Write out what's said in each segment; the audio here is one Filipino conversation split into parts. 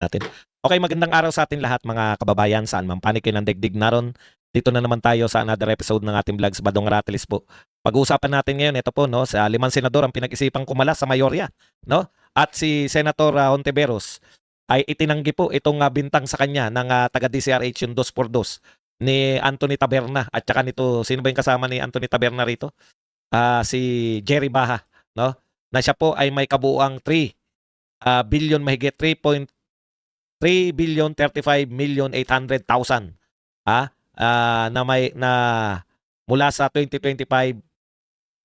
natin. Okay, magandang araw sa atin lahat mga kababayan. Saan man panig kayo ng digdig naron. Dito na naman tayo sa another episode ng ating vlogs Badong Ratilis po. Pag-uusapan natin ngayon, ito po, no, sa limang senador ang pinag-isipang kumala sa mayorya, no? At si Senator uh, Hontiveros ay itinanggi po itong uh, bintang sa kanya ng uh, taga-DCRH yung 2x2 ni Anthony Taberna at saka nito, sino ba yung kasama ni Anthony Taberna rito? Ah, si Jerry Baha, no? Na siya po ay may kabuuang 3 uh, billion mahigit 3.3 billion 35 million 800,000 ah ah, na may na mula sa 2025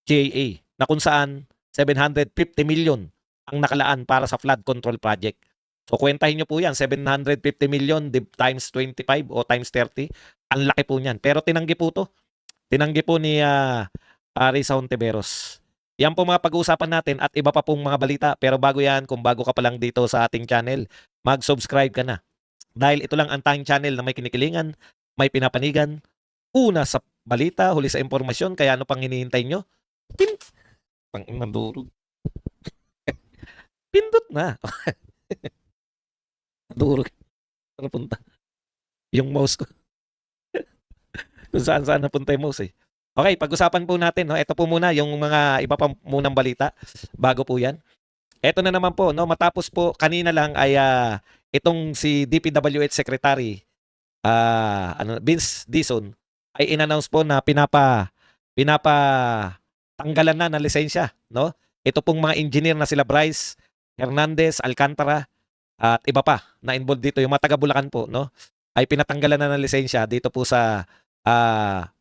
GAA na kung saan 750 million ang nakalaan para sa flood control project. So kwentahin nyo po yan, 750 million times 25 o times 30. Ang laki po niyan. Pero tinanggi po to. Tinanggi po ni uh, Risa Hontiveros. Yan po mga pag-uusapan natin at iba pa pong mga balita. Pero bago yan, kung bago ka pa lang dito sa ating channel, mag-subscribe ka na. Dahil ito lang ang tayong channel na may kinikilingan, may pinapanigan. Una sa balita, huli sa impormasyon, kaya ano pang hinihintay nyo? Pin... Pang mandurog. Pindot na. Saan napunta? Yung mouse ko. Kung saan saan napunta yung mouse eh. Okay, pag-usapan po natin. No? Ito po muna yung mga iba pa munang balita bago po yan. Ito na naman po, no? matapos po kanina lang ay ah, itong si DPWH Secretary ah ano, Vince Dison ay inannounce po na pinapa pinapa tanggalan na ng lisensya. No? Ito pong mga engineer na sila Bryce Hernandez, Alcantara, at iba pa na involved dito, yung mga taga Bulacan po, no? Ay pinatanggalan na ng lisensya dito po sa ah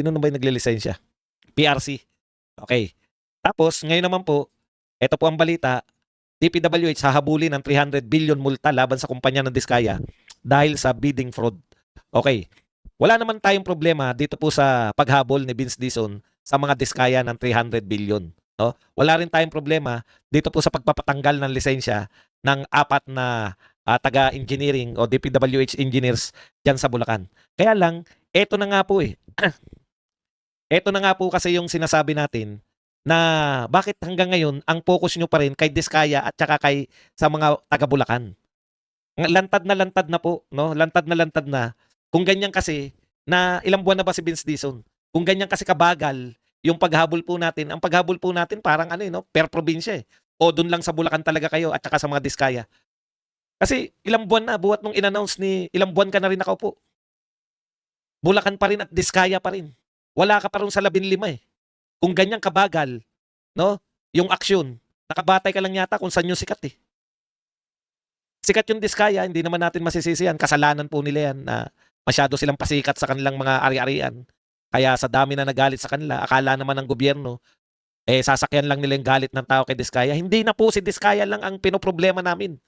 sino na ba yung naglilisensya? PRC. Okay. Tapos, ngayon naman po, ito po ang balita, DPWH hahabulin ng 300 billion multa laban sa kumpanya ng Diskaya dahil sa bidding fraud. Okay. Wala naman tayong problema dito po sa paghabol ni Vince Dison sa mga Diskaya ng 300 billion. No? Wala rin tayong problema dito po sa pagpapatanggal ng lisensya ng apat na ah, taga-engineering o DPWH engineers dyan sa Bulacan. Kaya lang, eto na nga po eh. eto na nga po kasi yung sinasabi natin na bakit hanggang ngayon ang focus nyo pa rin kay Diskaya at saka kay sa mga taga Bulacan. Lantad na lantad na po, no? Lantad na lantad na. Kung ganyan kasi na ilang buwan na ba si Vince Dison? Kung ganyan kasi kabagal yung paghabol po natin, ang paghabol po natin parang ano eh, no? per probinsya eh. O doon lang sa Bulacan talaga kayo at saka sa mga Diskaya. Kasi ilang buwan na, buhat nung in-announce ni, ilang buwan ka na rin nakaupo. Bulacan pa rin at Diskaya pa rin. Wala ka pa rin sa labing lima eh. Kung ganyan kabagal, no? Yung aksyon, nakabatay ka lang yata kung saan yung sikat eh. Sikat yung Diskaya, hindi naman natin masisisi yan. Kasalanan po nila yan na masyado silang pasikat sa kanilang mga ari-arian. Kaya sa dami na nagalit sa kanila, akala naman ng gobyerno, eh sasakyan lang nila yung galit ng tao kay Diskaya. Hindi na po si Diskaya lang ang pinoproblema namin.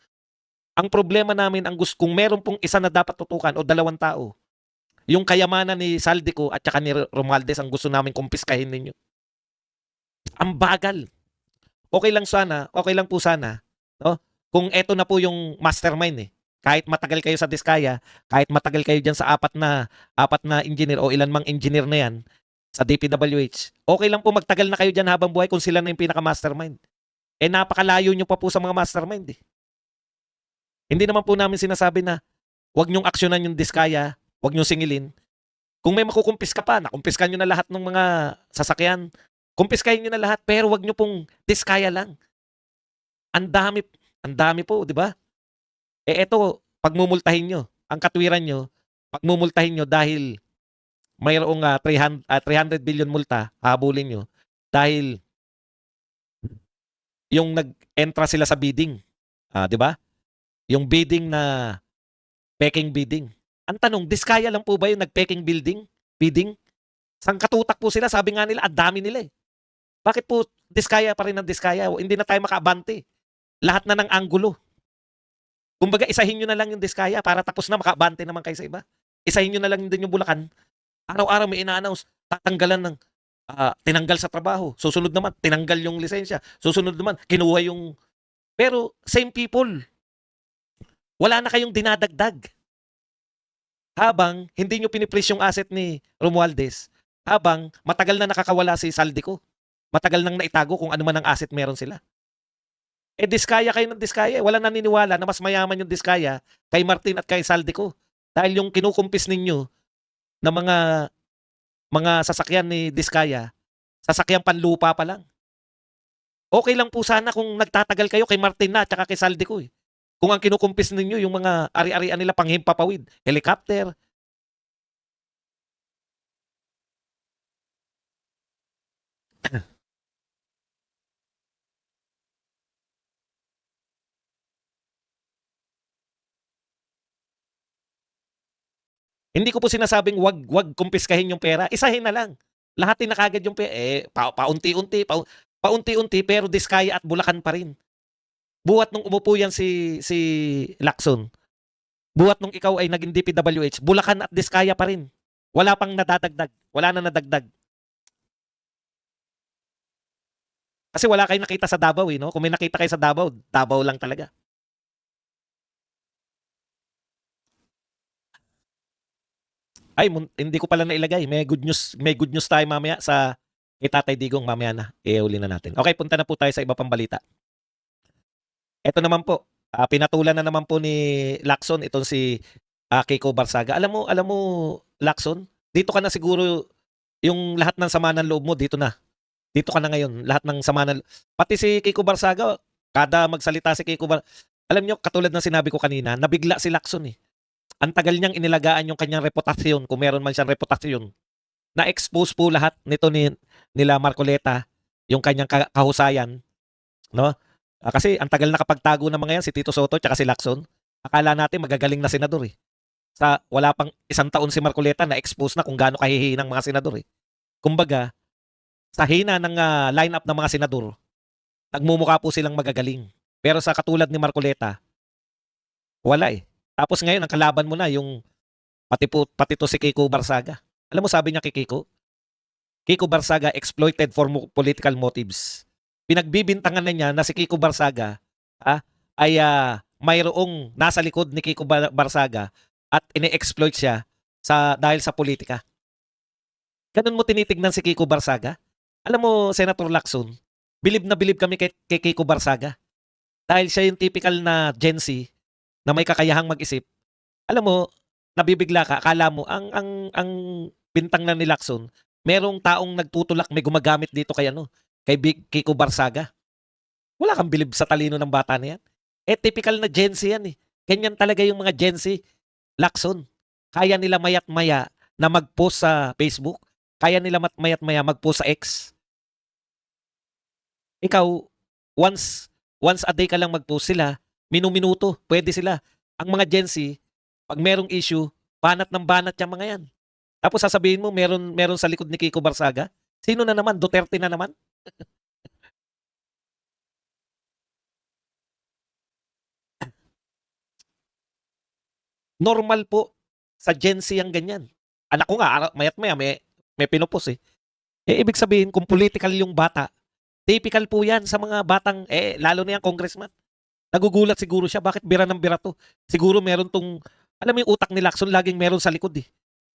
Ang problema namin, ang gusto, kung meron pong isa na dapat tutukan o dalawang tao, yung kayamanan ni Saldico at saka ni Romualdez ang gusto namin kumpiskahin ninyo. Ang bagal. Okay lang sana, okay lang po sana, no? Kung eto na po yung mastermind eh. Kahit matagal kayo sa Diskaya, kahit matagal kayo diyan sa apat na apat na engineer o ilan mang engineer na yan sa DPWH. Okay lang po magtagal na kayo diyan habang buhay kung sila na yung pinaka-mastermind. Eh napakalayo nyo pa po sa mga mastermind eh. Hindi naman po namin sinasabi na huwag nyong aksyonan yung Diskaya, huwag nyong singilin. Kung may makukumpis ka pa, nakumpiskan nyo na lahat ng mga sasakyan. Kumpiskahin nyo na lahat, pero huwag nyo pong Diskaya lang. Ang dami, ang dami po, di ba? Eh eto, pagmumultahin nyo, ang katwiran nyo, pagmumultahin nyo dahil mayroong ah, 300, ah, 300 billion multa, habulin nyo, dahil yung nag-entra sila sa bidding, ah, di ba? Yung bidding na peking bidding. Ang tanong, diskaya lang po ba yung nag-peking building? Bidding? Sang katutak po sila, sabi nga nila, ang dami nila eh. Bakit po diskaya pa rin ng diskaya? Hindi na tayo makaabante. Lahat na ng anggulo. Kumbaga, isahin nyo na lang yung diskaya para tapos na makaabante naman kayo sa iba. Isahin nyo na lang din yung Bulacan. Araw-araw may ina-announce, tatanggalan ng ah, tinanggal sa trabaho. Susunod naman, tinanggal yung lisensya. Susunod naman, kinuha yung... Pero, same people. Wala na kayong dinadagdag. Habang hindi nyo pinipris yung asset ni Romualdez, habang matagal na nakakawala si Saldico. Matagal nang naitago kung ano man ang asset meron sila. Eh, diskaya kayo ng diskaya. eh. Wala naniniwala na mas mayaman yung diskaya kay Martin at kay Saldico. Dahil yung kinukumpis ninyo na mga mga sasakyan ni Diskaya, sasakyan panlupa pa lang. Okay lang po sana kung nagtatagal kayo kay Martin na at kay Saldico eh. Kung ang kinukumpis ninyo yung mga ari-arian nila panghimpapawid, helicopter, Hindi ko po sinasabing wag wag kumpiskahin yung pera. Isahin na lang. Lahatin na kagad yung pera. Eh, pa, paunti-unti, pa, paunti-unti, pero Diskaya at Bulacan pa rin. Buhat nung umupo yan si, si Lacson. Buhat nung ikaw ay naging DPWH, Bulacan at Diskaya pa rin. Wala pang nadadagdag. Wala na nadagdag. Kasi wala kayong nakita sa Davao eh, no? Kung may nakita kayo sa Davao, Davao lang talaga. Ay, hindi ko pala nailagay. May good news, may good news tayo mamaya sa kay Tatay Digong mamaya na. Iuli na natin. Okay, punta na po tayo sa iba pang balita. Ito naman po, ah, pinatulan na naman po ni Lacson itong si ah, Kiko Barsaga. Alam mo, alam mo Lacson, dito ka na siguro yung lahat ng sama ng loob mo dito na. Dito ka na ngayon, lahat ng sama ng pati si Kiko Barsaga, kada magsalita si Kiko Bar Alam nyo, katulad ng sinabi ko kanina, nabigla si Lacson eh ang tagal niyang inilagaan yung kanyang reputasyon, kung meron man siyang reputasyon. Na-expose po lahat nito ni, nila Marcoleta, yung kanyang ka- kahusayan. No? Ah, kasi ang tagal nakapagtago ng mga yan, si Tito Soto at si Lacson. Akala natin magagaling na senador eh. Sa wala pang isang taon si Marcoleta na-expose na kung gaano kahihiin ng mga senador eh. Kumbaga, sa hina ng ah, lineup ng mga senador, nagmumukha po silang magagaling. Pero sa katulad ni Marcoleta, wala eh. Tapos ngayon, ang kalaban mo na yung pati, po, pati to si Kiko Barsaga. Alam mo sabi niya kay Kiko? Kiko Barsaga exploited for political motives. Pinagbibintangan na niya na si Kiko Barsaga ah, ay ah, mayroong nasa likod ni Kiko Bar- Barsaga at ine-exploit siya sa dahil sa politika. Ganun mo tinitignan si Kiko Barsaga? Alam mo, Senator Lacson, bilib na bilib kami kay, kay Kiko Barsaga. Dahil siya yung typical na Gen Z na may kakayahang mag-isip, alam mo, nabibigla ka, akala mo, ang, ang, ang bintang na ni Lacson, merong taong nagtutulak, may gumagamit dito kay ano, kay Big Kiko Barsaga. Wala kang bilib sa talino ng bata na yan. Eh, typical na Gen Z yan eh. Ganyan talaga yung mga Gen Z. Lacson. Kaya nila mayat maya na mag-post sa Facebook. Kaya nila mayat maya mag-post sa X. Ikaw, once once a day ka lang mag-post sila, minu-minuto, pwede sila. Ang mga Gen Z, pag merong issue, banat ng banat yung mga yan. Tapos sasabihin mo, meron, meron sa likod ni Kiko Barsaga. Sino na naman? Duterte na naman? Normal po sa Gen Z ang ganyan. Anak ko nga, ara- mayat maya, may, may pinupos eh. Eh, ibig sabihin, kung political yung bata, typical po yan sa mga batang, eh, lalo na yung congressman. Nagugulat siguro siya, bakit bira ng bira to? Siguro meron tong, alam mo yung utak ni Lacson, laging meron sa likod eh.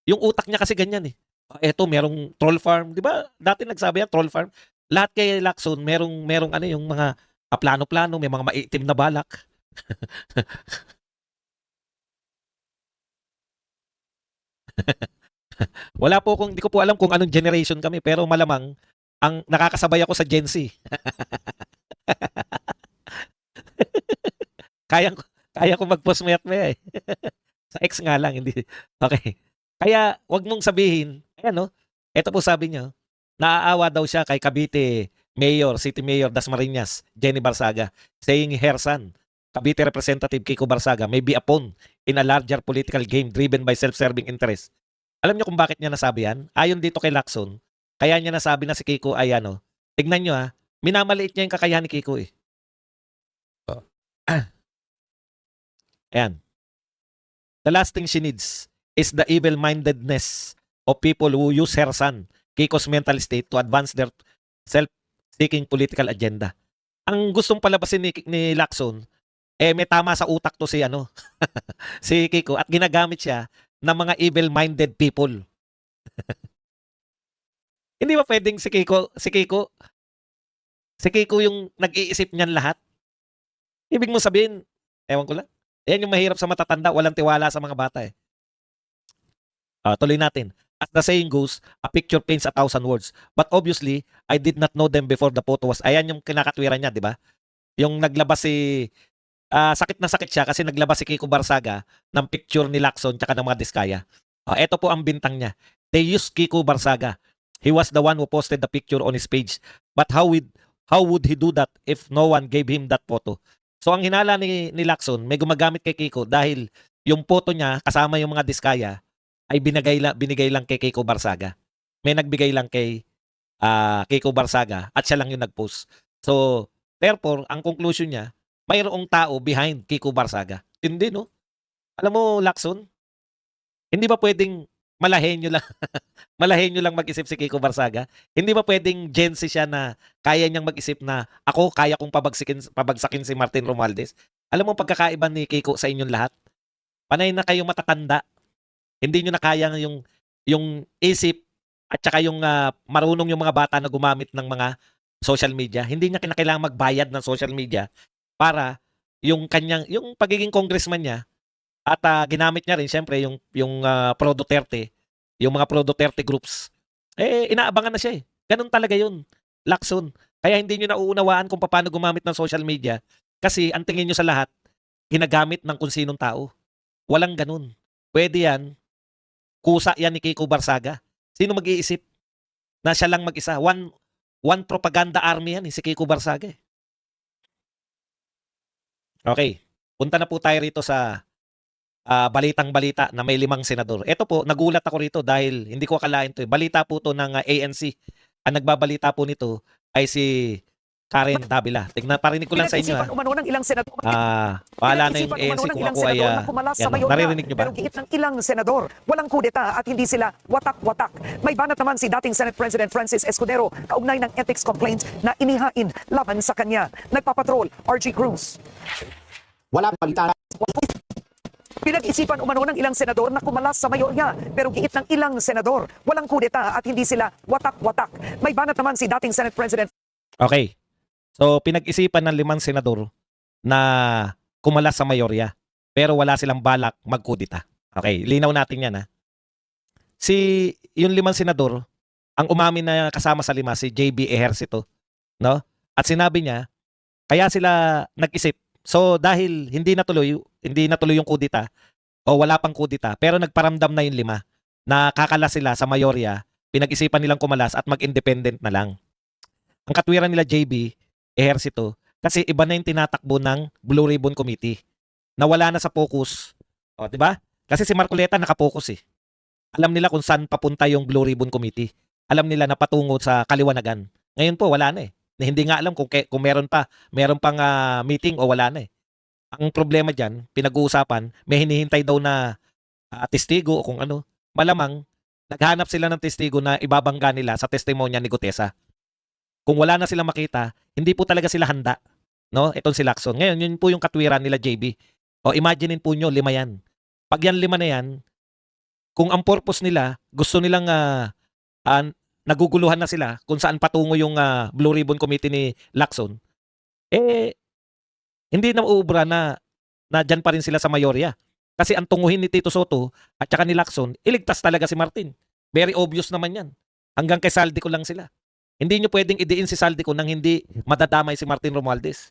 Yung utak niya kasi ganyan eh. Ah, Eto, merong troll farm. Di ba? Dati nagsabi yan, troll farm. Lahat kay Lacson, merong, merong ano yung mga plano-plano, may mga maitim na balak. Wala po kung, di ko po alam kung anong generation kami, pero malamang, ang nakakasabay ako sa Gen Z. kaya kaya ko mag-post maya eh. sa X nga lang, hindi. Okay. Kaya, wag mong sabihin, ayan no, eto po sabi niyo, naaawa daw siya kay Cavite Mayor, City Mayor Dasmariñas, Jenny Barsaga, saying her son, Cavite Representative Kiko Barsaga may be a pawn in a larger political game driven by self-serving interest. Alam niyo kung bakit niya nasabi yan? Ayon dito kay Lacson, kaya niya nasabi na si Kiko ay ano, tignan niyo ha, minamaliit niya yung kakayahan ni Kiko eh. Ayan. The last thing she needs is the evil-mindedness of people who use her son, Kiko's mental state to advance their self-seeking political agenda. Ang gustong palabasin ni, ni Lacson, eh may tama sa utak to si ano, si Kiko at ginagamit siya ng mga evil-minded people. Hindi ba pwedeng si Kiko, si Kiko, si Kiko yung nag-iisip niyan lahat? Ibig mo sabihin, ewan ko lang. Yan yung mahirap sa matatanda, walang tiwala sa mga bata eh. Ah, tuloy natin. As the saying goes, a picture paints a thousand words. But obviously, I did not know them before the photo was... Ayan yung kinakatwiran niya, di ba? Yung naglabas si... ah, sakit na sakit siya kasi naglabas si Kiko Barsaga ng picture ni Lacson tsaka ng mga Diskaya. Ah, ito po ang bintang niya. They used Kiko Barsaga. He was the one who posted the picture on his page. But how would how would he do that if no one gave him that photo? So ang hinala ni, ni Lacson, may gumagamit kay Kiko dahil yung photo niya kasama yung mga Diskaya ay binigay lang, binigay lang kay Kiko Barsaga. May nagbigay lang kay ah, Kiko Barsaga at siya lang yung nag-post. So, therefore, ang conclusion niya, mayroong tao behind Kiko Barsaga. Hindi, no? Alam mo, Lacson, hindi ba pwedeng malahenyo lang malahenyo lang mag-isip si Kiko Barsaga? Hindi ba pwedeng Gen siya na kaya niyang mag-isip na ako kaya kong pabagsakin, pabagsakin si Martin Romualdez? Alam mo pagkakaiba ni Kiko sa inyong lahat? Panay na kayong matatanda. Hindi nyo na kaya yung, yung isip at saka yung ah, marunong yung mga bata na gumamit ng mga social media. Hindi niya kinakailangan magbayad ng social media para yung kanyang yung pagiging congressman niya at ah, ginamit niya rin syempre yung yung ah, pro Duterte, yung mga pro Duterte groups. Eh inaabangan na siya eh. Ganun talaga yun. Lakson. Kaya hindi niyo nauunawaan kung paano gumamit ng social media kasi ang tingin niyo sa lahat ginagamit ng kung sinong tao. Walang ganun. Pwede yan. Kusa yan ni Kiko Barsaga. Sino mag-iisip na siya lang mag-isa? One, one propaganda army yan eh, si Kiko Barsaga eh. Okay. Punta na po tayo rito sa ah, balitang balita na may limang senador. Ito po, nagulat ako rito dahil hindi ko akalain to. eh. Balita po to ng ah, ANC. Ang nagbabalita po nito ay si Karen Davila. Tignan, parinig ko lang sa inyo. Pinag-isipan umano ng ilang senador. Ah, wala na yung Pinag-isipan ANC umano ng kung ilang ako ay senador ah, na kumalas sa yan, mayorya, naririnig nyo ba? Pero giit ng ilang senador, walang kudeta at hindi sila watak-watak. May banat naman si dating Senate President Francis Escudero kaugnay ng ethics complaint na inihain laban sa kanya. Nagpapatrol, RG Cruz. Wala balita Pinag-isipan umano ng ilang senador na kumalas sa mayorya pero giit ng ilang senador, walang kudeta at hindi sila watak-watak. May banat naman si dating Senate President Okay. So, pinag-isipan ng limang senador na kumalas sa mayorya. Pero wala silang balak magkudita. Okay, linaw natin yan ha. Si, yung limang senador, ang umamin na kasama sa lima, si JB Ejercito. No? At sinabi niya, kaya sila nag-isip. So, dahil hindi natuloy, hindi natuloy yung kudita, o wala pang kudita, pero nagparamdam na yung lima na kakalas sila sa mayorya, pinag-isipan nilang kumalas at mag-independent na lang ang katwiran nila JB, ehersito, kasi iba na yung tinatakbo ng Blue Ribbon Committee. Nawala na sa focus. O, di ba? Kasi si Marcoleta nakapokus eh. Alam nila kung saan papunta yung Blue Ribbon Committee. Alam nila na patungo sa kaliwanagan. Ngayon po, wala na eh. Na hindi nga alam kung, kung meron pa, meron pang ah, meeting o wala na eh. Ang problema dyan, pinag-uusapan, may hinihintay daw na ah, testigo o kung ano. Malamang, naghanap sila ng testigo na ibabangga nila sa testimonya ni Gutesa kung wala na sila makita, hindi po talaga sila handa. No? Itong si Lacson. Ngayon, yun po yung katwiran nila JB. O imaginein po nyo, lima yan. Pag yan lima na yan, kung ang purpose nila, gusto nilang ah, ah, naguguluhan na sila kung saan patungo yung ah, Blue Ribbon Committee ni Lacson, eh, hindi na uubra na, na dyan pa rin sila sa mayorya. Kasi ang tunguhin ni Tito Soto at saka ni Lacson, iligtas talaga si Martin. Very obvious naman yan. Hanggang kay Saldi ko lang sila. Hindi nyo pwedeng idiin si Saldi ko nang hindi madadamay si Martin Romualdez.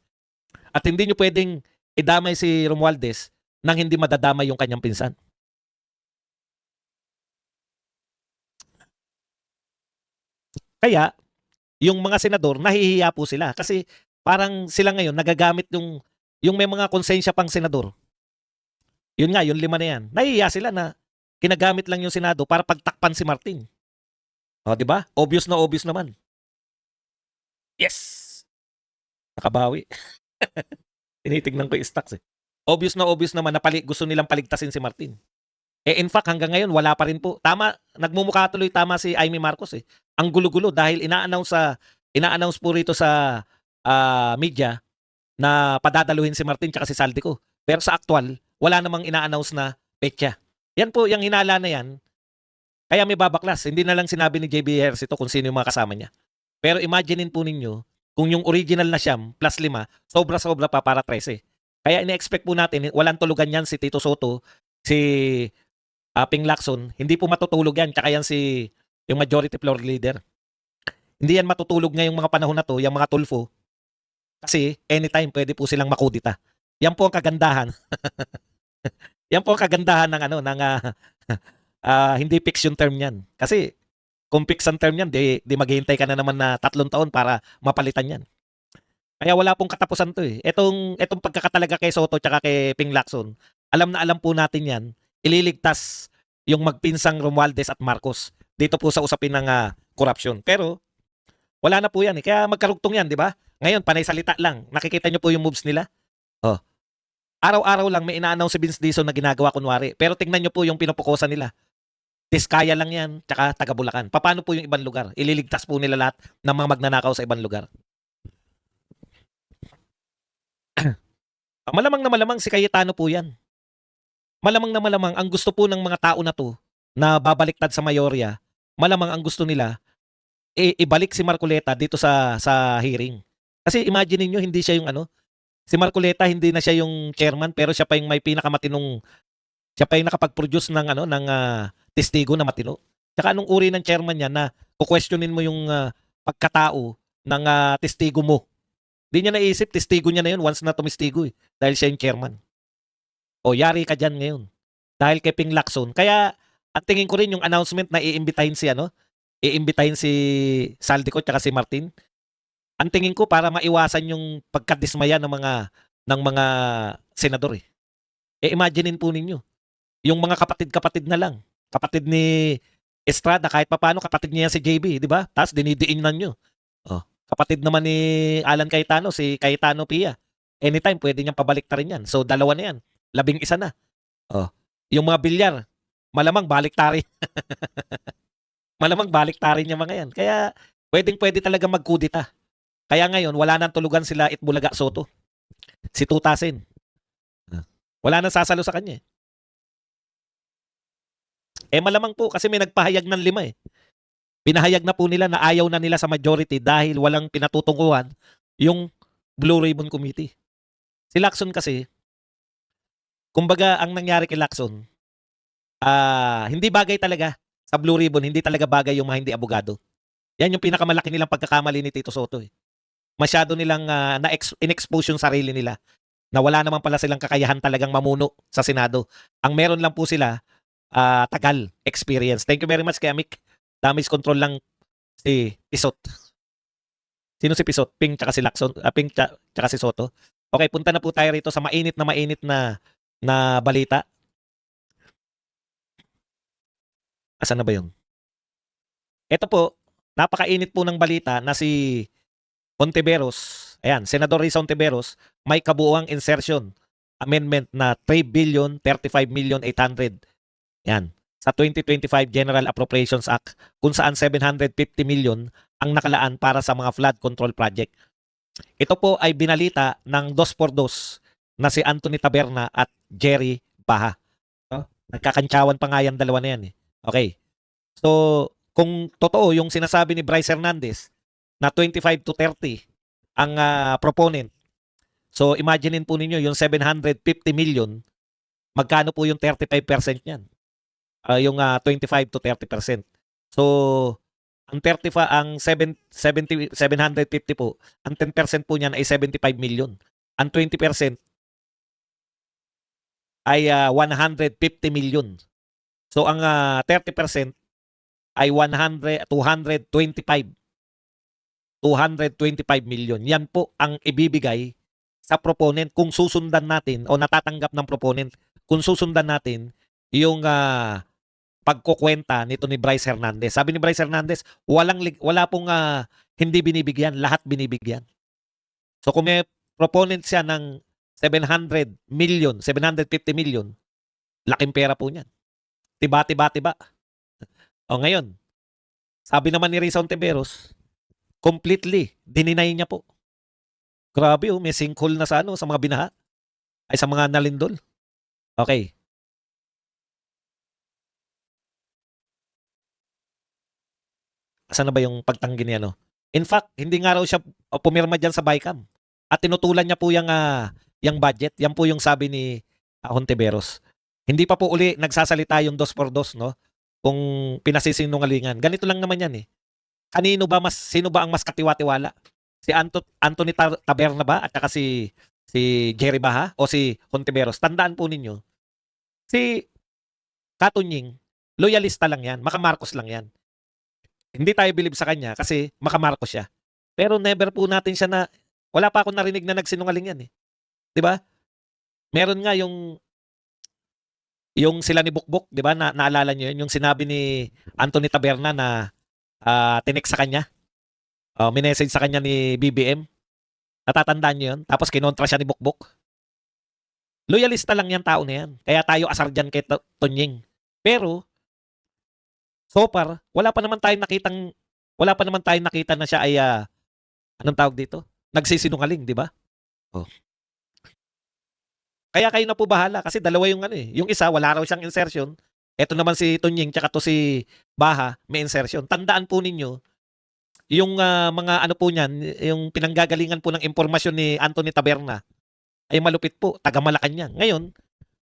At hindi nyo pwedeng idamay si Romualdez nang hindi madadamay yung kanyang pinsan. Kaya, yung mga senador, nahihiya po sila. Kasi parang sila ngayon nagagamit yung, yung may mga konsensya pang senador. Yun nga, yung lima na yan. Nahihiya sila na kinagamit lang yung Senado para pagtakpan si Martin. O, di ba? Obvious na obvious naman. Yes! Nakabawi. Tinitignan ko yung stocks eh. Obvious na obvious naman na pali, gusto nilang paligtasin si Martin. Eh in fact hanggang ngayon wala pa rin po. Tama, nagmumukha tuloy tama si Amy Marcos eh. Ang gulo-gulo dahil ina-announce sa ina-announce po rito sa ah, media na padadaluhin si Martin tsaka si Saldico. Pero sa actual, wala namang ina-announce na petsa. Yan po, yung hinala na yan, kaya may babaklas. Hindi na lang sinabi ni JB Harris ito kung sino yung mga kasama niya. Pero imaginein po ninyo, kung yung original na siyam plus lima, sobra-sobra pa para 13. Kaya ini-expect po natin, walang tulugan yan si Tito Soto, si uh, Ping Lacson, hindi po matutulog yan, tsaka yan si yung majority floor leader. Hindi yan matutulog ngayong mga panahon na to, yung mga tulfo, kasi anytime pwede po silang makudita. Yan po ang kagandahan. yan po ang kagandahan ng ano ng ah, ah, hindi fix yung term niyan. Kasi kung fix ang term niyan, di, di maghihintay ka na naman na tatlong taon para mapalitan yan. Kaya wala pong katapusan to eh. Etong, etong pagkakatalaga kay Soto tsaka kay Ping Lacson, alam na alam po natin yan, ililigtas yung magpinsang Romualdez at Marcos dito po sa usapin ng ah, corruption. Pero wala na po yan eh. Kaya magkarugtong yan, di ba? Ngayon, panay salita lang. Nakikita nyo po yung moves nila? Oh. Araw-araw lang may ina-announce si Vince Dizon na ginagawa kunwari. Pero tingnan nyo po yung pinupukosan nila. Tiskaya lang yan, tsaka taga Bulacan. Paano po yung ibang lugar? Ililigtas po nila lahat ng mga magnanakaw sa ibang lugar. Malamang na malamang si Cayetano po yan. Malamang na malamang ang gusto po ng mga tao na to na babaliktad sa mayorya, malamang ang gusto nila i- ibalik si Marcoleta dito sa sa hearing. Kasi imagine niyo hindi siya yung ano, si Marcoleta hindi na siya yung chairman pero siya pa yung may pinakamatinong siya pa yung nakapag-produce ng ano ng ah, testigo na matino. Tsaka anong uri ng chairman niya na kukwestiyonin mo yung ah, pagkatao ng ah, testigo mo. Di niya naisip, testigo niya na yun once na tumistigo eh. Dahil siya yung chairman. O yari ka dyan ngayon. Dahil kay Ping Lacson. Kaya ang tingin ko rin yung announcement na iimbitahin si ano, iimbitahin si Saldico at si Martin. Ang tingin ko para maiwasan yung pagkadismaya ng mga ng mga senador eh. E imaginein po ninyo, yung mga kapatid-kapatid na lang. Kapatid ni Estrada kahit papaano kapatid niya si JB, di ba? Tapos dinidiin na nyo. Oh. Kapatid naman ni Alan Cayetano, si Cayetano Pia. Anytime pwede niyang pabalik rin yan. So dalawa na yan. Labing isa na. Oh. Yung mga bilyar, malamang baliktari. malamang baliktari niya mga yan. Kaya pwedeng pwede talaga magkudita. Kaya ngayon, wala nang tulugan sila Itbulaga Soto. Si Tutasin. Ah. Wala nang sasalo sa kanya eh. Eh malamang po kasi may nagpahayag ng lima eh. Pinahayag na po nila na ayaw na nila sa majority dahil walang pinatutunguhan yung Blue Ribbon Committee. Si Lacson kasi, kumbaga ang nangyari kay Lacson, ah hindi bagay talaga sa Blue Ribbon, hindi talaga bagay yung mga hindi abogado. Yan yung pinakamalaki nilang pagkakamali ni Tito Soto eh. Masyado nilang ah, na in-expose yung sarili nila na wala naman pala silang kakayahan talagang mamuno sa Senado. Ang meron lang po sila, ah, tagal, experience. Thank you very much kay Amik. Damage control lang si Pisot. Sino si Pisot? Ping tsaka si Lacson, ah, Ping tsa- tsaka si Soto. Okay, punta na po tayo rito sa mainit na mainit na na balita. Asan na ba 'yon? Ito po, napakainit po ng balita na si Ontiveros, ayan, Senador Risa Ontiveros, may kabuuang insertion amendment na 3 billion 35 million 800. Yan. Sa 2025 General Appropriations Act kung saan 750 million ang nakalaan para sa mga flood control project. Ito po ay binalita ng 2x2 na si Anthony Taberna at Jerry Baha. No? Nagkakantsawan pa nga yan dalawa na yan eh. Okay. So, kung totoo yung sinasabi ni Bryce Hernandez na 25 to 30 ang ah, proponent. So, imaginein po ninyo yung 750 million, magkano po yung 35% niyan? Ah, yung ah, 25 to 30%. So, ang 35 ang 7 70 750 po, ang 10% po niyan ay 75 million. Ang 20% ay ah, 150 million. So ang ah, 30% ay 100 225 225 million. Yan po ang ibibigay sa proponent kung susundan natin o natatanggap ng proponent kung susundan natin yung ah, pagkukwenta nito ni Bryce Hernandez. Sabi ni Bryce Hernandez, walang wala pong ah, hindi binibigyan, lahat binibigyan. So kung may proponent siya ng 700 million, 750 million, laking pera po niyan. Tiba, tiba, tiba. O ngayon, sabi naman ni Rizal Ontiveros, completely, dininay niya po. Grabe oh, may sinkhole na sa ano, sa mga binaha. Ay, sa mga nalindol. Okay. Asan na ba yung pagtanggi niya, no? In fact, hindi nga raw siya uh, pumirma dyan sa BICAM. At tinutulan niya po yung, ah, yung budget. Yan po yung sabi ni uh. Hindi pa po uli nagsasalita yung dos por dos, no? Kung pinasisinungalingan. Ganito lang naman yan eh. Kanino ba mas, sino ba ang mas katiwa-tiwala? Si Anto, Anthony Taberna ba? At saka si, si Jerry Baha? O si Hontiveros? Tandaan po ninyo. Si Katunying, loyalista lang yan. Makamarcos lang yan. Hindi tayo bilib sa kanya kasi makamarcos siya. Pero never po natin siya na, wala pa akong narinig na nagsinungaling yan eh. 'Di ba? Meron nga yung yung sila ni Bukbok, 'di ba? Na, naalala niyo yun, yung sinabi ni Anthony Taberna na ah tinext sa kanya. Uh, minessage sa kanya ni BBM. Natatandaan niyo yun? Tapos kinontra siya ni Bukbok. Loyalista lang yan tao na yan. Kaya tayo asar dyan kay To- Tonying. Pero, so far, wala pa naman tayong nakitang, wala pa naman tayong nakita na siya ay, ah, anong tawag dito? Nagsisinungaling, di ba? Oh. Kaya kayo na po bahala kasi dalawa yung ano eh. Yung isa, wala raw siyang insertion. Ito naman si Tunying tsaka to si Baha, may insertion. Tandaan po ninyo, yung ah, mga ano po niyan, yung pinanggagalingan po ng impormasyon ni Anthony Taberna ay malupit po, taga Malacanang. Ngayon,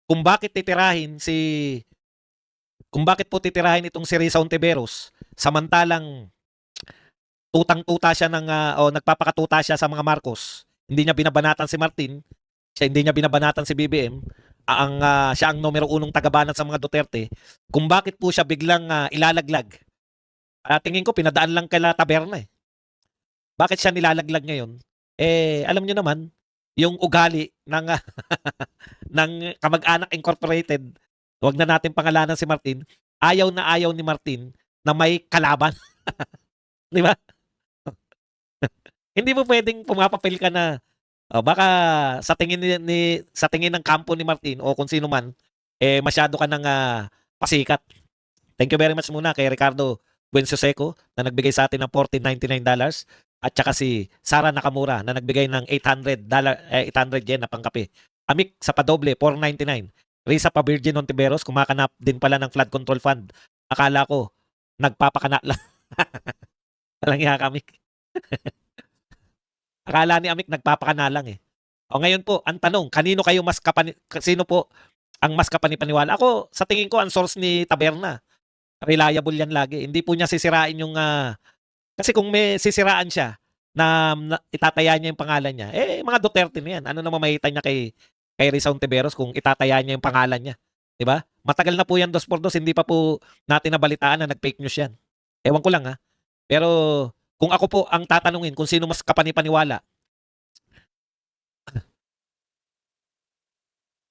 kung bakit titirahin si kung bakit po titirahin itong si Risa Ontiveros samantalang tutang-tuta siya ng ah, o nagpapakatuta siya sa mga Marcos. Hindi niya binabanatan si Martin, siya hindi niya binabanatan si BBM, ang ah, siya ang numero unong tagabanat sa mga Duterte. Kung bakit po siya biglang ah, ilalaglag? Ah, tingin ko pinadaan lang kay Taberna eh. Bakit siya nilalaglag ngayon? Eh, alam niyo naman, yung ugali ng ng Kamag-anak Incorporated, wag na natin pangalanan si Martin, ayaw na ayaw ni Martin na may kalaban. Di ba? Hindi mo pwedeng pumapapil ka na oh, baka sa tingin ni, ni- sa tingin ng kampo ni Martin o kung sino man eh masyado ka ng ah, pasikat. Thank you very much muna kay Ricardo Buensoseco na nagbigay sa atin ng $14.99 at saka si Sara Nakamura na nagbigay ng 800 dollar eh, 800 yen na pangkape. Amik sa padoble 499. Risa pa Virgin Ontiveros kumakanap din pala ng flood control fund. Akala ko nagpapakana lang. Walang iya kami. Akala ni Amik nagpapakana lang eh. O ngayon po, ang tanong, kanino kayo mas kapani sino po ang mas kapanipaniwala? Ako, sa tingin ko, ang source ni Taberna. Reliable yan lagi. Hindi po niya sisirain yung ah, kasi kung may sisiraan siya na, na itataya niya yung pangalan niya, eh mga Duterte na yan. Ano naman makita niya kay kay Rizal Ontiveros kung itataya niya yung pangalan niya, 'di ba? Matagal na po yan dos por dos, hindi pa po natin nabalitaan na nag-fake news yan. Ewan ko lang ha. Pero kung ako po ang tatanungin kung sino mas kapanipaniwala,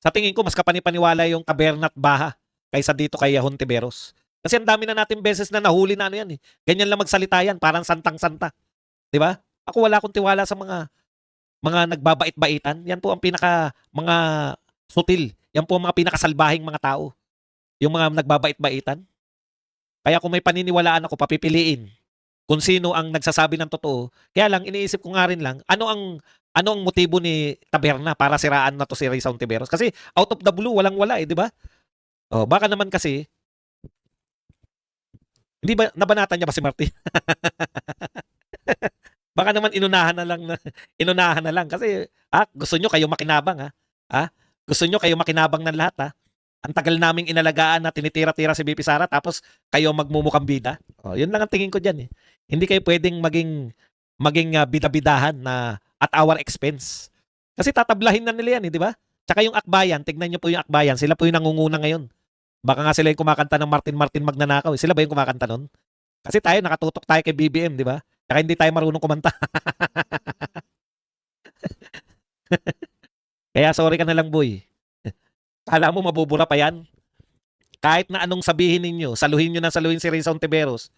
sa tingin ko mas kapanipaniwala yung Taberna at Baha kaysa dito kay Hontiveros. Kasi ang dami na natin beses na nahuli na ano yan eh. Ganyan lang magsalita yan, parang santang-santa. 'Di ba? Ako wala akong tiwala sa mga mga nagbabait-baitan. Yan po ang pinaka mga sutil. Yan po ang mga pinakasalbahing mga tao. Yung mga nagbabait-baitan. Kaya kung may paniniwalaan ako, papipiliin kung sino ang nagsasabi ng totoo. Kaya lang, iniisip ko nga rin lang, ano ang ano ang motibo ni Taberna para siraan na to si Rizal Ontiveros? Kasi out of the blue, walang-wala eh, di ba? Oh, baka naman kasi, hindi ba, nabanatan niya ba si Martin? baka naman inunahan na lang na, inunahan na lang kasi ah, gusto nyo kayo makinabang ha. Ah, gusto nyo kayo makinabang ng lahat ha. Ang tagal naming inalagaan na tinitira-tira si BP Sara tapos kayo magmumukang bida. Oh, yun lang ang tingin ko diyan eh. Hindi kayo pwedeng maging maging ah, bida-bidahan na at our expense. Kasi tatablahin na nila yan, eh, di ba? Tsaka yung akbayan, tignan niyo po yung akbayan, sila po yung nangunguna ngayon. Baka nga sila yung kumakanta ng Martin Martin Magnanakaw. eh. Sila ba yung kumakanta nun? Kasi tayo, nakatutok tayo kay BBM, di ba? Tsaka hindi tayo marunong kumanta. Kaya sorry ka na lang, boy. Kala mo mabubura pa yan? Kahit na anong sabihin ninyo, saluhin nyo na saluhin si Rizal Ontiveros.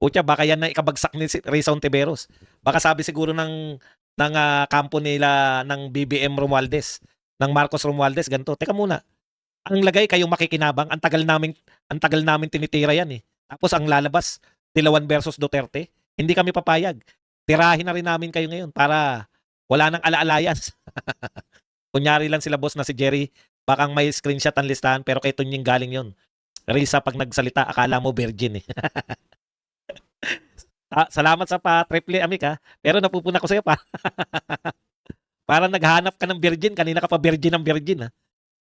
Pucha, baka yan na ikabagsak ni si Rizal Ontiveros. Baka sabi siguro ng ng ah, kampo nila ng BBM Romualdez, ng Marcos Romualdez, ganito. Teka muna. Ang lagay kayong makikinabang, ang tagal namin ang tagal namin tinitira yan eh. Tapos ang lalabas, Dilawan versus Duterte. Hindi kami papayag. Tirahin na rin namin kayo ngayon para wala nang ala-alayas. Kunyari lang sila boss na si Jerry, baka may screenshot ang listahan pero kay Tunying galing yun. Risa pag nagsalita, akala mo virgin eh. Ah, salamat sa pa-triple amik ha. Pero napupuna ko sa'yo pa. Parang naghanap ka ng virgin. Kanina ka pa virgin ng virgin ha.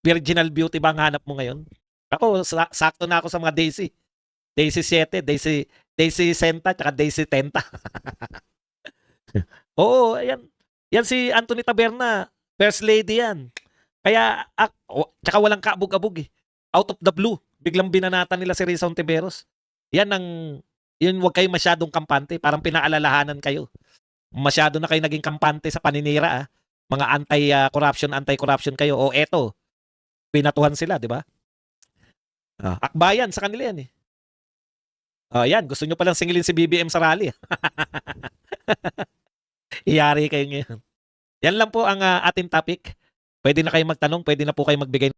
Virginal beauty ba ang hanap mo ngayon? Ako, sa- sakto na ako sa mga Daisy. Daisy 7, Daisy, Daisy Senta, tsaka Daisy Tenta. Oo, yan. Yan si Anthony Taberna. First lady yan. Kaya, ak, oh, tsaka walang kaabog-abog eh. Out of the blue. Biglang binanatan nila si Risa Ontiveros. Yan ang, yun wag kayo masyadong kampante. Parang pinaalalahanan kayo. Masyado na kayo naging kampante sa paninira ah. Mga anti-corruption, anti-corruption kayo. O eto, pinatuhan sila, di ba? Ah, akbayan sa kanila yan eh. Oh, yan, gusto nyo palang singilin si BBM sa rally. Iyari kayo ngayon. Yan lang po ang ah, ating topic. Pwede na kayo magtanong, pwede na po kayo magbigay